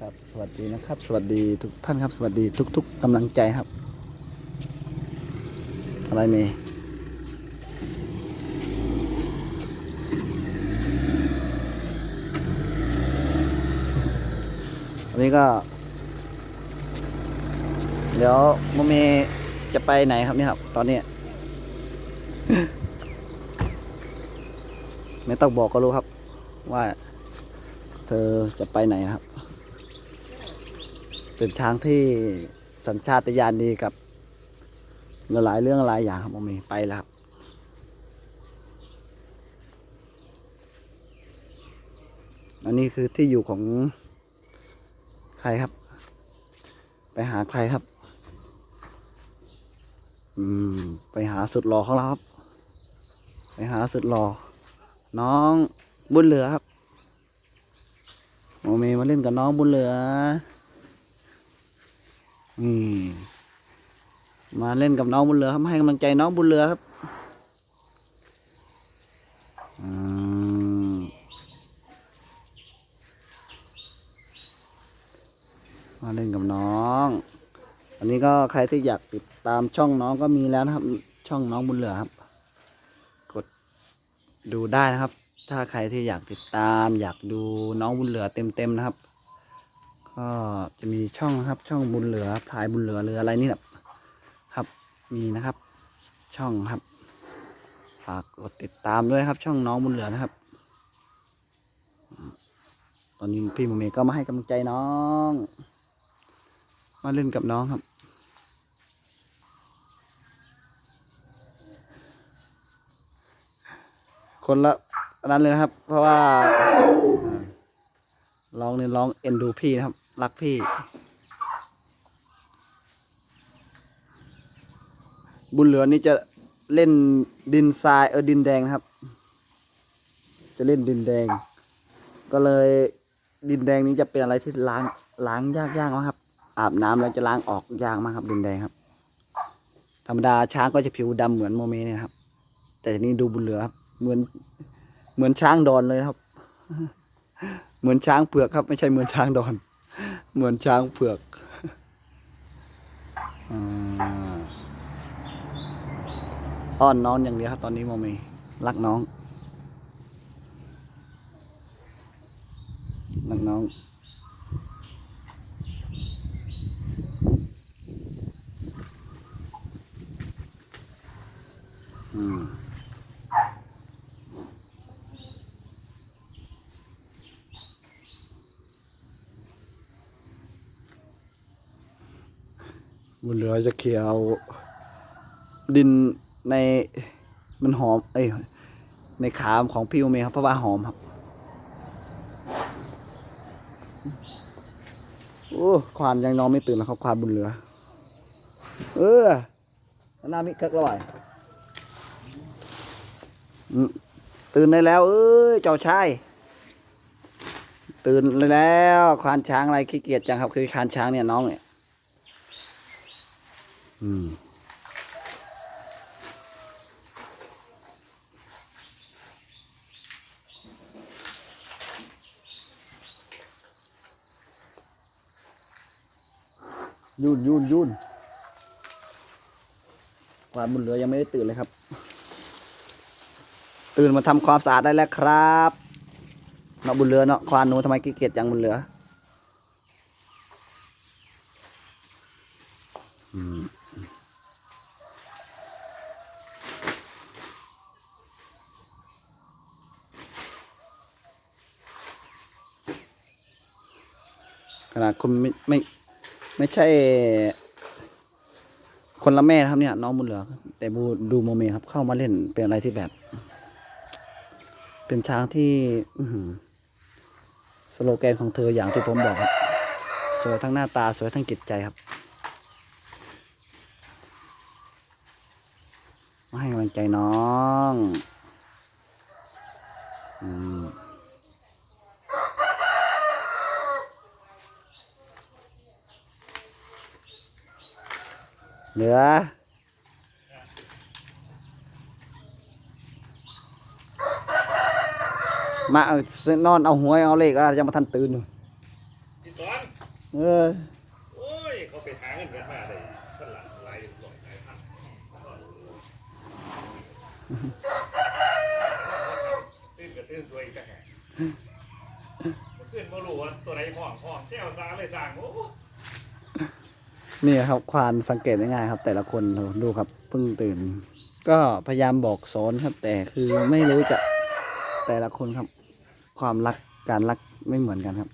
ครับ สวัสดีนะครับ สวัสดีทุกท่านครับ สวัสดีทุก ๆกำลังใจครับ อะไรเมย์วันนี้ก็ เดี๋ยวโมเมจะไปไหนครับเนี่ยครับ ตอนนี้ ไม่ต้องบอกก็รู้ครับ ว่า เธอจะไปไหนครับ เป็นช้างที่สัญชาตญาณดีกับหลายเรื่องหลายอย่างครับโมเมไปแล้วครับอันนี้คือที่อยู่ของใครครับ ไปหาใครครับ อืม ไปหาสุดหล่อของเราครับ ไปหาสุดหล่อน้องบุญเหลือครับโมเมมาเล่นกับน้องบุญเหลือ อืม มาเล่นกับน้องบุญเหลือครับให้กำลังใจน้องบุญเหลือครับอืมมาเล่นกับน้อง อันนี้ก็ใครที่อยากติดตามช่องน้องก็มีแล้วนะครับ ช่องน้องบุญเหลือครับ กดดูได้นะครับ ถ้าใครที่อยากติดตาม อยากดูน้องบุญเหลือเต็มๆนะครับ ก็จะมีช่องนะครับ ช่องบุญเหลือพลายบุญเหลือหรืออะไรนี่แหละครับมีนะครับ ช่องครับ ฝากกดติดตามด้วยครับ ช่องน้องบุญเหลือนะครับ ตอนนี้พี่โมเมก็มาให้กำลังใจน้อง มาเล่นกับน้องครับคนละนั้นเลยนะครับ เพราะว่าอ่าร้องเนี่ยร้องเอ็นดูพี่นะครับ รักพี่ บุญเหลือนี่จะเล่นดินทรายเออดินแดงนะครับ จะเล่นดินแดง ก็เลยดินแดงนี้จะเป็นอะไรที่ล้างล้างยากๆมากครับ อาบน้ำแล้วจะล้างออกยากมากครับ ดินแดงครับ ธรรมดาช้างก็จะผิวดำเหมือนโมเมเนี่ยครับ แต่นี้ดูบุญเหลือครับเหมือนเหมือนช้างดอนเลยครับ เหมือนช้างเผือกครับ ไม่ใช่เหมือนช้างดอน เหมือนช้างเผือกอ้อนน้องอย่างเดียวครับ ตอนนี้โมเมรักน้องรักน้อง บุญเหลือจะเขียเอาดินในมันหอม เอ้ยในขามของพี่โอเมครับเพราะว่าหอมครับ โอ้ควานยังนอนไม่ตื่นแล้วครับควานบุญเหลือ เออหน้ามิคักระหว่อืมตื่นได้แล้ว เอ้ยเจ้าชายตื่นเลยแล้วควานช้างอะไรขี้เกียจจังครับคือควานช้างเนี่ยน้องเนี่ย อืมยุ่นยุ่นยุ่นควานบุญเหลือยังไม่ได้ตื่นเลยครับ ตื่นมาทำความสะอาดได้แล้วครับเนาะบุญเหลือเนาะควานหนูทำไมขี้เกียจจังบุญเหลือ อืม ขนาดคุณไม่ไม่ไม่ใช่ คนละแม่นะครับเนี่ย น้องบุญเหลือ แต่บูดูโมเมครับ เข้ามาเล่นเป็นอะไรที่แบบ เป็นช้างที่สโลแกนของเธออย่างที่ผมบอกครับสวยทั้งหน้าตาสวยทั้งจิตใจครับ มาให้กำ ลังใจน้องอืมเหลือมาเอานอนเอาหวยเอาเลขอะไรจะมาทันตื่นอยู่พี่สอนเออโอ้ยเขาไปหาเงินกันมาเลยคนหลังหลายร้อยหลายพัน ตื่นก็ตื่นตัวอีกต่างหากตื่นมารู้ว่าตัวไหนห้องห้องแจ้วซาเลยสั่งโอ้นี่ครับควานสังเกตง่ายๆครับ แต่ละคนดูดูครับเพิ่งตื่น ก็พยายามบอกสอนครับ แต่คือไม่รู้จะแต่ละคนครับ ความรักการรักไม่เหมือนกันครับ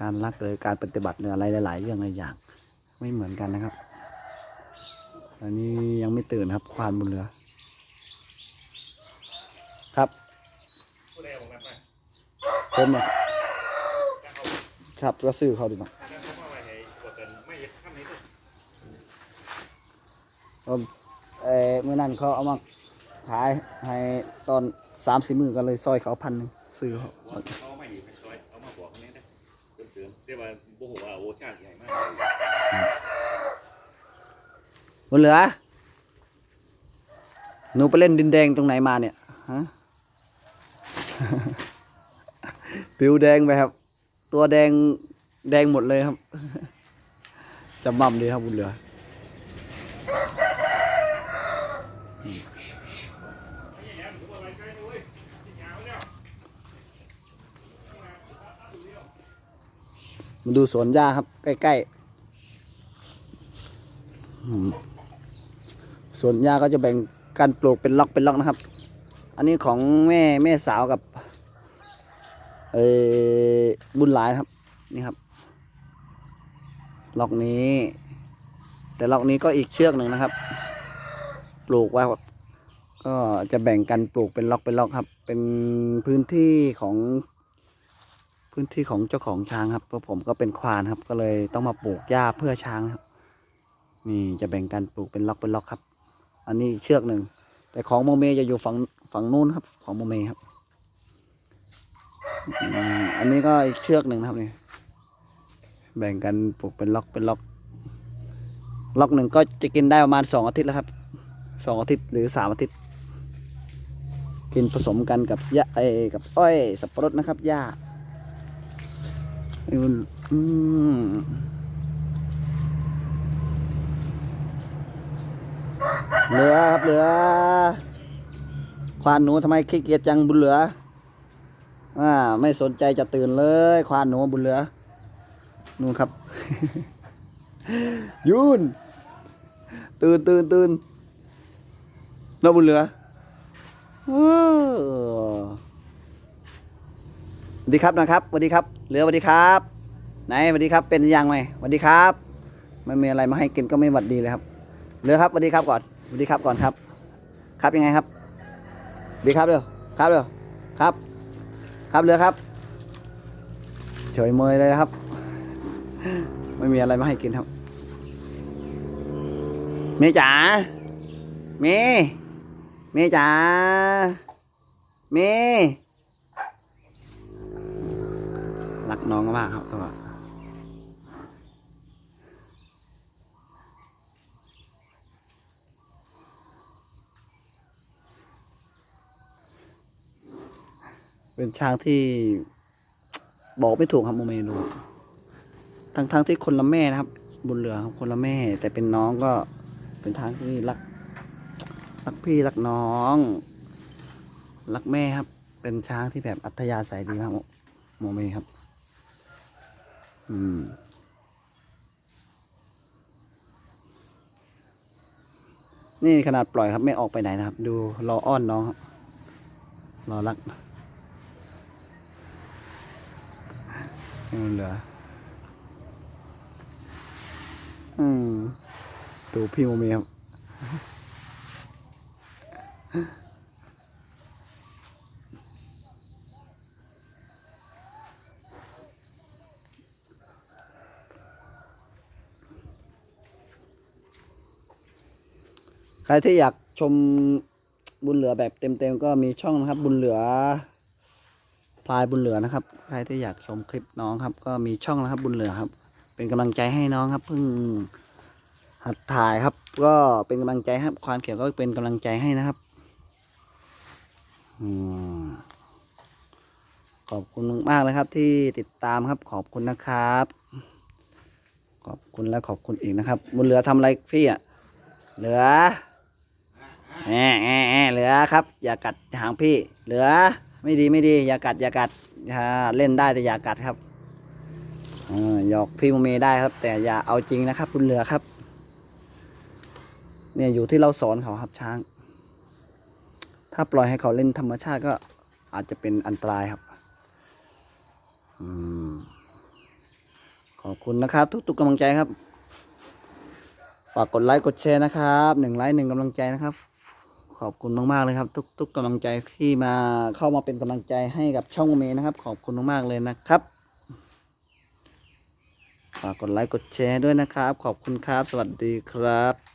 การรักหรือการปฏิบัติหรืออะไรหลาย ๆ เรื่องหลายอย่าง ไม่เหมือนกันนะครับ อันนี้ยังไม่ตื่นครับควานบนเรือ ครับผู้ใดบอกนั้นมาผมอะจะเอาครับก็ซื้อเขาดีกว่าจะเอามาให้กดกันไม่เย็บข้ามนี้ด้วยผมเอ่อเมื่อนั้นเขาเอามาขายให้ตอนสามสี่มือก็เลยซอยเขาพันหนึ่งซื้อเขาว่าเอามาอยู่เป็นซอยเอามาบอกคนนี้นะเสริมๆแต่ว่าโอ้โหว่าโอชาติใหญ่มากบนเหลือหนูไปเล่นดินแดงตรงไหนมาเนี่ยฮะ ผิวแดงไปครับ ตัวแดงแดงหมดเลยครับจำมั่มดีครับบุญเหลือไม่ามาดูสวนหญ้าครับ ใกล้ๆสวนหญ้าก็จะแบ่งการปลูกเป็นล็อกเป็นล็อกนะครับ อันนี้ของแม่แม่สาวกับ เออบุญหลายครับ นี่ครับล็อกนี้ แต่ล็อกนี้ก็อีกเชือกหนึ่งนะครับ ปลูกไว้ก็จะแบ่งกันปลูกเป็นล็อกเป็นล็อกครับ เป็นพื้นที่ของพื้นที่ของเจ้าของช้างครับเพราะผมก็เป็นควานครับ ก็เลยต้องมาปลูกหญ้าเพื่อช้างครับ นี่จะแบ่งกันปลูกเป็นล็อกเป็นล็อกครับ อันนี้เชือกหนึ่งแต่ของโมเมจะอยู่ฝั่งฝั่งนู้นครับ ของโมเมครับ อันนี้ก็อีกเชือกหนึ่งนะครับนี่แบ่งกันปลูกเป็นล็อกเป็นล็อก ล็อกหนึ่งก็จะกินได้ประมาณสองอาทิตย์แล้วครับสองอาทิตย์หรือสามอาทิตย์ กินผสมกันกับหญ้าไอ้กับอ้อยสับปะรดนะครับหญ้าอืมเหลือครับเหลือควานหนูทำไมขี้เกียจจังบุญเหลือ อ่า ไม่สนใจจะตื่นเลยควานหนูบุญเหลือนู่นครับยุนตื่นตื่นตื่นแล้วบุญเหลือเออสวัสดีครับนะครับสวัสดีครับ เหลือสวัสดีครับ ไหนสวัสดีครับ เป็นยังไหมสวัสดีครับไม่มีอะไรมาให้กินก็ไม่หวัดดีเลยครับ เหลือครับสวัสดีครับก่อนสวัสดีครับก่อนครับ ครับยังไงครับสวัสดีครับเร็วครับเร็วครับ ครับเหลือครับ เฉยเมยเลยนะครับ ไม่มีอะไรมาให้กินครับ เมย์จ๋า เม เมย์จ๋า เม รักน้องมากครับก็ว่ เป็นช้างที่บอกไม่ถูกครับโมเมนูทั้งทั้งที่คนละแม่นะครับ บุญเหลือครับคนละแม่ แต่เป็นน้องก็เป็นทางที่รัก รักพี่รักน้อง รักแม่ครับ เป็นช้างที่แบบอัธยาศัยดีมากโมเมครับ อืมนี่ขนาดปล่อยครับไม่ออกไปไหนนะครับ ดูรออ้อนน้องครับรอรักนี่มัน เหลืออืมดูพี่โมเมครับใครที่อยากชมบุญเหลือแบบเต็มๆก็มีช่องนะครับบุญเหลือ พลายบุญเหลือนะครับ ใครที่อยากชมคลิปน้องครับ ก็มีช่องนะครับบุญเหลือครับ เป็นกำลังใจให้น้องครับเพิ่งหัดถ่ายครับ ก็เป็นกำลังใจให้ควานเขียวก็เป็นกำลังใจให้นะครับอืมขอบคุณมากๆเลยครับ ที่ติดตามครับ ขอบคุณนะครับ ขอบคุณและขอบคุณอีกนะครับ บุญเหลือทำอะไรพี่อะเหลือแอะแอะแอะเหลือครับ อย่ากัดหางพี่ เหลือ ไม่ดีไม่ดี อย่ากัดอย่ากัดอย่าเล่นได้แต่อย่ากัดครับอหยอกพี่โมเมได้ครับ แต่อย่าเอาจริงนะครับบุญเหลือครับ เนี่ยอยู่ที่เราสอนเขาครับช้าง ถ้าปล่อยให้เขาเล่นธรรมชาติก็อาจจะเป็นอันตรายครับอขอบคุณนะครับ ทุกๆกำลังใจครับ ฝากกดไลค์กดแชร์นะครับหนึ่งไลค์หนึ่งกำลังใจนะครับ ขอบคุณมากๆเลยครับ ทุกๆกำลังใจที่มาเข้ามาเป็นกำลังใจให้กับช่องเมนะครับ ขอบคุณมากๆเลยนะครับฝากกดไลค์กดแชร์ด้วยนะครับ ขอบคุณครับ สวัสดีครับ